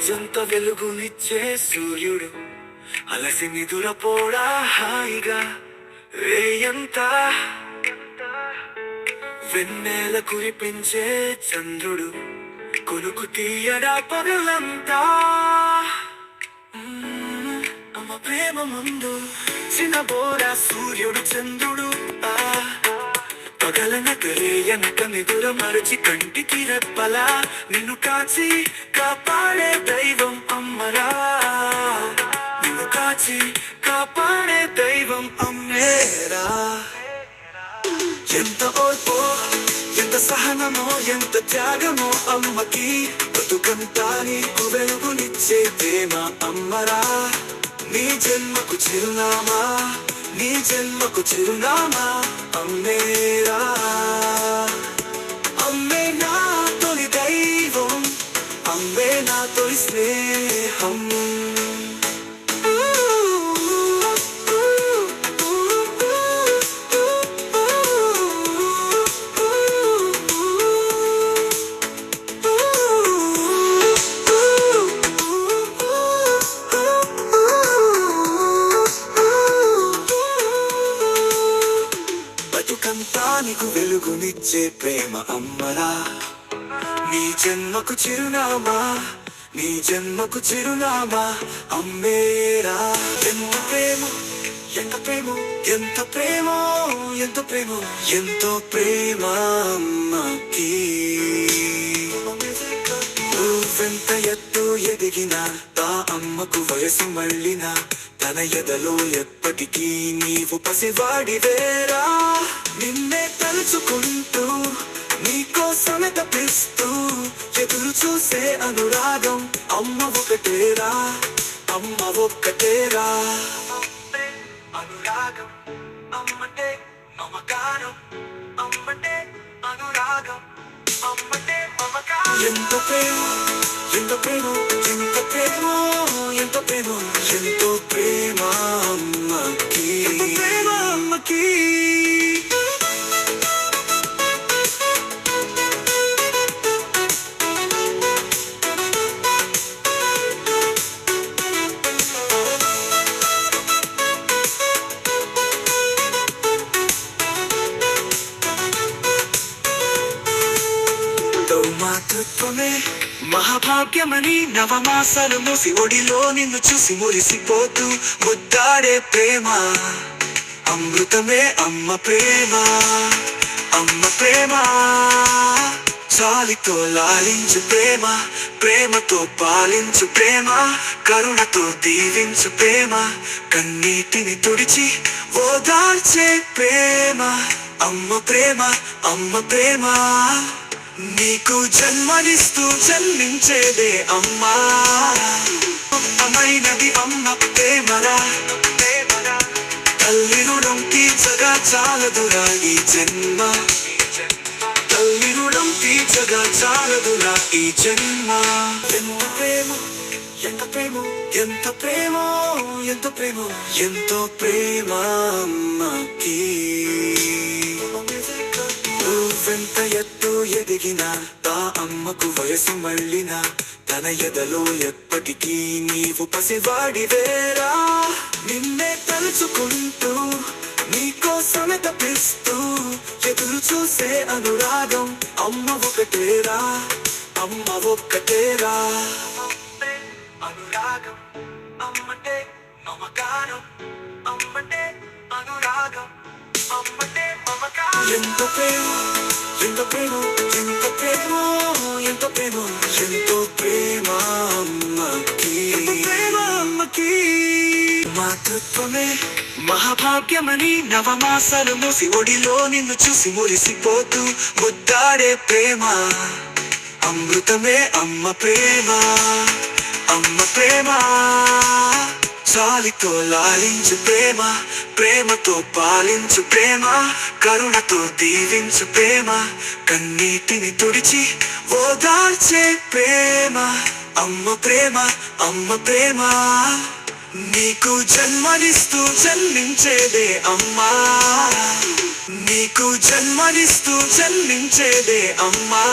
రోజంత వెలుగునిచ్చే సూర్యుడు. అలసి నిదురపోడా హాయిగా రేయంతా వెన్నెల కురిపించే చంద్రుడు కొనుకు తీయడా పగలంతా. అమ్మ ప్రేమ ముందు చిన్నబోరా సూర్యుడు చంద్రుడు. ఆ పగలనక ఎంత నిదుర మరచి కంటికి రెప్పలా. నిన్ను కాచి కాపాడే దైవం అమ్మరా. నిన్ను కాచి కాపాడే దైవం అమ్మేరా. ఎంత ఓర్పో ఎంత సహనమో ఎంత త్యాగమో అమ్మకి. బతుకంతా నీకు వెలుగునిచ్చే ప్రేమ అమ్మరా. నీ జన్మకు చిరునామా నీ జన్మకు చిరునామా అమ్మేరా బతుకంతా నీకు వెలుగునిచ్చే ప్రేమ అమ్మరా నీ జన్మకు చిరునామా నీ జన్మకు చిరునామా అమ్మేరా. ఎంత ప్రేమ ఎంత ప్రేమ ఎంత ప్రేమ ఎంత ప్రేమ ఎంతో ప్రేమ అమ్మకి. నువ్వెంత ఎత్తు ఎదిగిన తా అమ్మకు వయసు మళ్ళిన తన ఎదలో ఎప్పటికీ నీవు పసివాడివేరా. నిన్నే తలుచుకుంటూ నీకోసమే తప్పిస్తూ ఎదురు చూసే అనురాగం అమ్మ ఒకటేరా అమ్మ ఒక్కటేరా. అనురాగం అమ్మటే మమకారం అమ్మటే అనురాగం అమ్మటే మమకారం. ఎంత ప్రేమ ఎంత ప్రేమ ఎంత ప్రేమ ఎంత ప్రేమ. మాతృత్వమే. మహాభాగ్యమని నవమాసాలు మూసి ఒడిలో నిన్ను చూసి మురిసిపోతూ ముద్దాడే ప్రేమ. అమృతమే అమ్మ ప్రేమ అమ్మ ప్రేమ. చాలితో లాలించు ప్రేమ ప్రేమతో పాలించు ప్రేమ కరుణతో దీవించు ప్రేమ కన్నీటిని తుడిచి ఓదార్చే ప్రేమ. అమ్మ ప్రేమ అమ్మ ప్రేమ. నీకు జన్మనిస్తూ జన్మించేదే అమ్మా. అమ్మైనది అమ్మ ప్రేమరా ప్రేమరా. తల్లి రుణం తీర్చగా చాలదురా ఈ జన్మ. తల్లి రుణం తీర్చగా చాలదురా ఈ జన్మ. ఎంత ప్రేమ ఎంత ప్రేమ ఎంత ప్రేమ ఎంత ప్రేమ ఎంతో ప్రేమ అమ్మకి. నువ్వెంత ఎత్తు ఎదిగిన తా అమ్మకు వయసు మళ్ళిన తన ఎదలో ఎప్పటికీ నీవు పసివాడివేరా నిన్నే తలుచుకుంటూ నీకోసమే తప్పిస్తూ ఎదురు చూసే అనురాగం అమ్మ ఒకటేరా అమ్మ ఒక్కటేరా. అనురాగం అమ్మటే మమకారం అమ్మటే అనురాగం. ఎంత ప్రేమ ఎంత ప్రేమ ఎంత ప్రేమ ఎంత ప్రేమ ఎంతో ప్రేమ అమ్మకి ప్రేమ అమ్మకి మాతృత్వమే మహాభాగ్యమని నవమాసాలు మూసి ఒడిలో నిన్ను చూసి మురిసిపోతూ ముద్దాడే ప్రేమ. అమృతమే అమ్మ ప్రేమ అమ్మ ప్రేమ. చాలితో లాలించు ప్రేమ ప్రేమతో పాలించు ప్రేమ కరుణతో దీవించు ప్రేమ కన్నీటిని తుడిచి ఓదార్చే ప్రేమ. అమ్మ ప్రేమ అమ్మ ప్రేమ నీకు జన్మనిస్తూ జన్మించేదే అమ్మా. నీకు జన్మనిస్తూ జన్మించేదే అమ్మా.